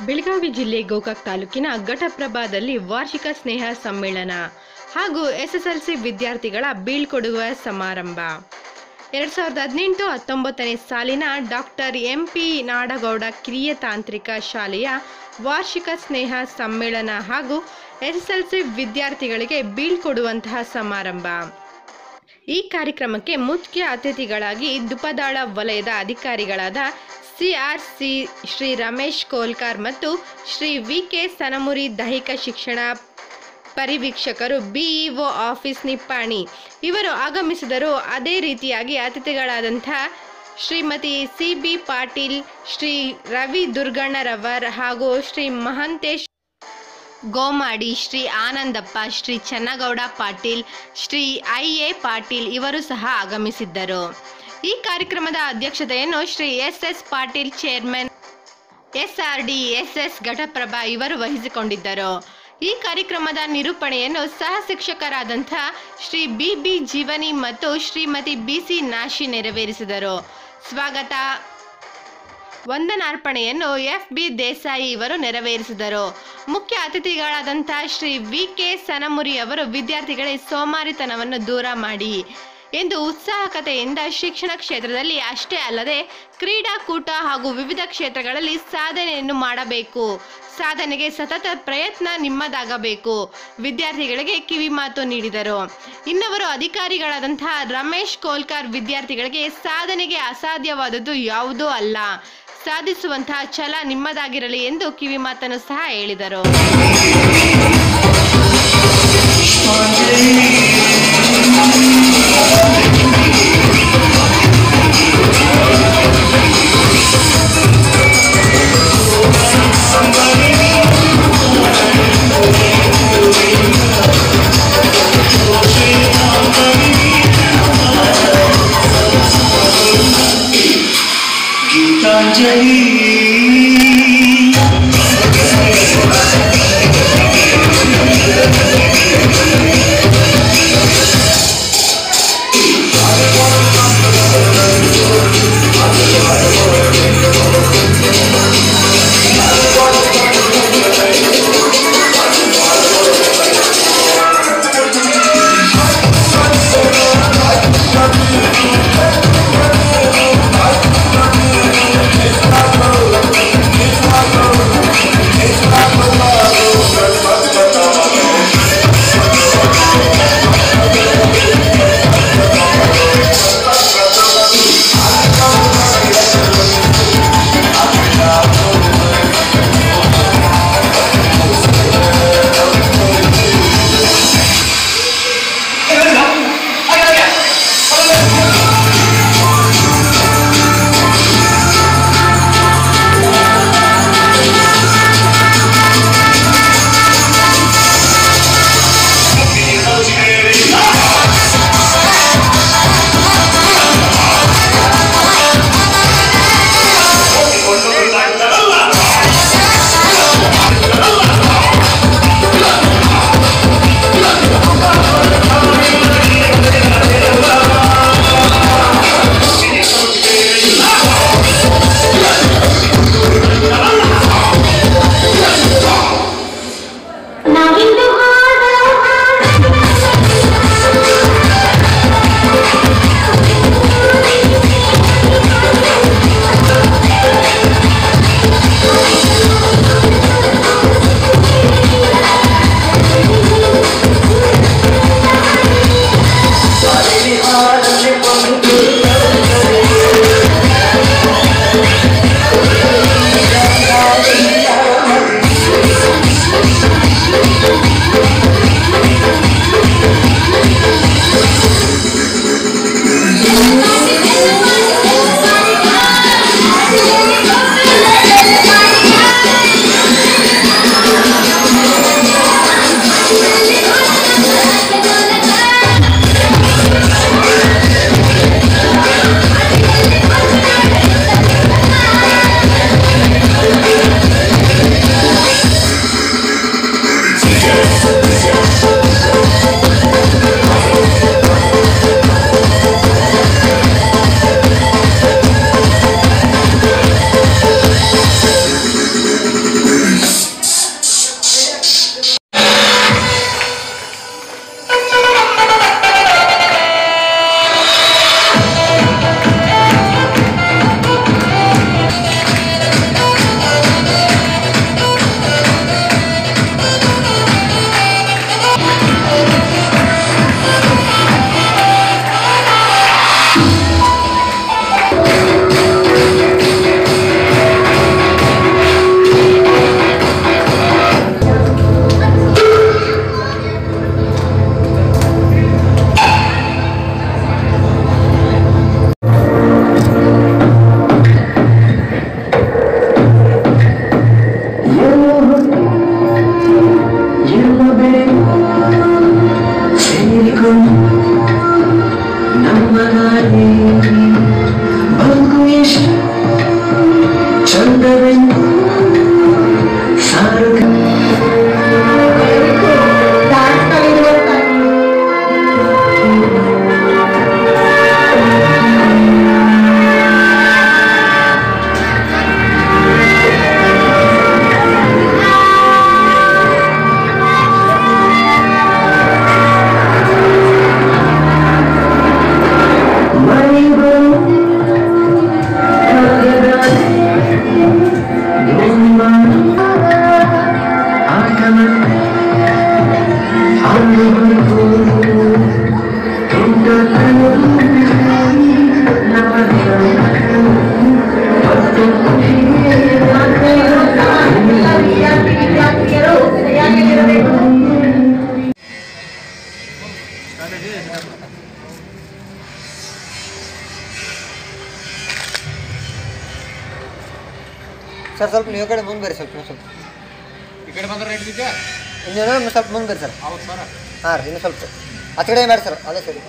ಬೆಳಗಾವಿ ಜಿಲ್ಲೆ ಗೋಕಾಕ್ ತಾಲೂಕಿನ ಘಟಪ್ರಭಾದಲ್ಲಿ ವಾರ್ಷಿಕ ಸ್ನೇಹ ಸಮ್ಮೇಳನ ಹಾಗೂ ಎಸ್ಎಸ್ಎಲ್ಸಿ ವಿದ್ಯಾರ್ಥಿಗಳ ಬೀಳ್ಕೊಡುವ ಸಮಾರಂಭ. ಎರಡು ಸಾವಿರದ ಹದಿನೆಂಟು ಹತ್ತೊಂಬತ್ತನೇ ಸಾಲಿನ ಡಾಕ್ಟರ್ ಎಂ ಪಿ ನಾಡಗೌಡ ಕಿರಿಯ ತಾಂತ್ರಿಕ ಶಾಲೆಯ ವಾರ್ಷಿಕ ಸ್ನೇಹ ಸಮ್ಮೇಳನ ಹಾಗೂ ಎಸ್ಎಸ್ಎಲ್ಸಿ ವಿದ್ಯಾರ್ಥಿಗಳಿಗೆ ಬೀಳ್ಕೊಡುವಂತಹ ಸಮಾರಂಭ. ಈ ಕಾರ್ಯಕ್ರಮಕ್ಕೆ ಮುಖ್ಯ ಅತಿಥಿಗಳಾಗಿ ದುಪದಾಳ ವಲಯದ ಅಧಿಕಾರಿಗಳಾದ ಸಿಆರ್ಸಿ ಶ್ರೀ ರಮೇಶ್ ಕೋಲ್ಕಾರ್ ಮತ್ತು ಶ್ರೀ ವಿ ಕೆ ಸನಮುರಿ ದೈಹಿಕ ಶಿಕ್ಷಣ ಪರಿವೀಕ್ಷಕರು ಬಿಇಒ ಆಫೀಸ್ ನಿಪ್ಪಾಣಿ. ಇವರು ಆಗಮಿಸಿದರು ಅದೇ ರೀತಿಯಾಗಿ ಅತಿಥಿಗಳಾದಂಥ ಶ್ರೀಮತಿ ಸಿ ಬಿ ಪಾಟೀಲ್, ಶ್ರೀ ರವಿ ದುರ್ಗಣ್ಣರವರ್ ಹಾಗೂ ಶ್ರೀ ಮಹಂತೇಶ್ ಗೋಮಾಡಿ, ಶ್ರೀ ಆನಂದಪ್ಪ, ಶ್ರೀ ಚನ್ನಗೌಡ ಪಾಟೀಲ್, ಶ್ರೀ ಐ ಎ ಪಾಟೀಲ್ ಇವರು ಸಹ ಆಗಮಿಸಿದ್ದರು. ಈ ಕಾರ್ಯಕ್ರಮದ ಅಧ್ಯಕ್ಷತೆಯನ್ನು Shri S S Patil chairman SRD S Ghataprabha ಇವರು ವಹಿಸಿಕೊಂಡಿದ್ದರು. ಈ ಕಾರ್ಯಕ್ರಮದ ನಿರೂಪಣೆಯನ್ನು ಸಹ ಶಿಕ್ಷಕರಾದಂಥ ಶ್ರೀ ಬಿ ಬಿ ಜೀವನಿ ಮತ್ತು ಶ್ರೀಮತಿ ಬಿ ಸಿ ನಾಶಿ ನೆರವೇರಿಸಿದರು. ಸ್ವಾಗತ. ವಂದನಾರ್ಪಣೆಯನ್ನು ಎಫ್ ಬಿ ದೇಸಾಯಿ ಇವರು ನೆರವೇರಿಸಿದರು. ಮುಖ್ಯ ಅತಿಥಿಗಳಾದಂಥ ಶ್ರೀ ವಿ ಕೆ ಸನಮುರಿ ಅವರು ವಿದ್ಯಾರ್ಥಿಗಳಿಗೆ ಸೋಮಾರಿತನವನ್ನು ದೂರ ಮಾಡಿ. ಎಂದು ಉತ್ಸಾಹಕತೆಯಿಂದ ಶಿಕ್ಷಣ ಕ್ಷೇತ್ರದಲ್ಲಿ ಅಷ್ಟೇ ಅಲ್ಲದೆ ಕ್ರೀಡಾಕೂಟ ಹಾಗೂ ವಿವಿಧ ಕ್ಷೇತ್ರಗಳಲ್ಲಿ ಸಾಧನೆಯನ್ನು ಮಾಡಬೇಕು. ಸಾಧನೆಗೆ ಸತತ ಪ್ರಯತ್ನ ನಿಮ್ಮದಾಗಬೇಕು, ವಿದ್ಯಾರ್ಥಿಗಳಿಗೆ ಕಿವಿಮಾತು ನೀಡಿದರು. ಇನ್ನವರು ಅಧಿಕಾರಿಗಳಾದಂತಹ ರಮೇಶ್ ಕೋಲ್ಕರ್ ವಿದ್ಯಾರ್ಥಿಗಳಿಗೆ ಸಾಧನೆಗೆ ಅಸಾಧ್ಯವಾದದ್ದು ಯಾವುದೂ ಅಲ್ಲ. ಸಾಧಿಸುವಂತಹ ಛಲ ನಿಮ್ಮದಾಗಿರಲಿ ಎಂದು ಕಿವಿಮಾತನ್ನು ಸಹ ಹೇಳಿದರು. ahí. ಸ್ವಲ್ಪ ನೀವು ಕಡೆ ಮುಂದೆ ಬರ್ರಿ ಸ್ವಲ್ಪ ಸ್ವಲ್ಪ. ಈ ಕಡೆ ಬಂದ್ರೆ ರೇಟ್ ಇದೆಯಾ? ಇನ್ನೇನೋ ಸ್ವಲ್ಪ ಮುಂದೆ ಬರ್ರಿ ಸರ್. ಹೌದು ಸರ್. ಹಾಂ ರೀ ಇನ್ನೂ ಸ್ವಲ್ಪ. ಆ ಕಡೆ ಮಾಡಿ ಸರ್ ಅದೇ ಸರಿ.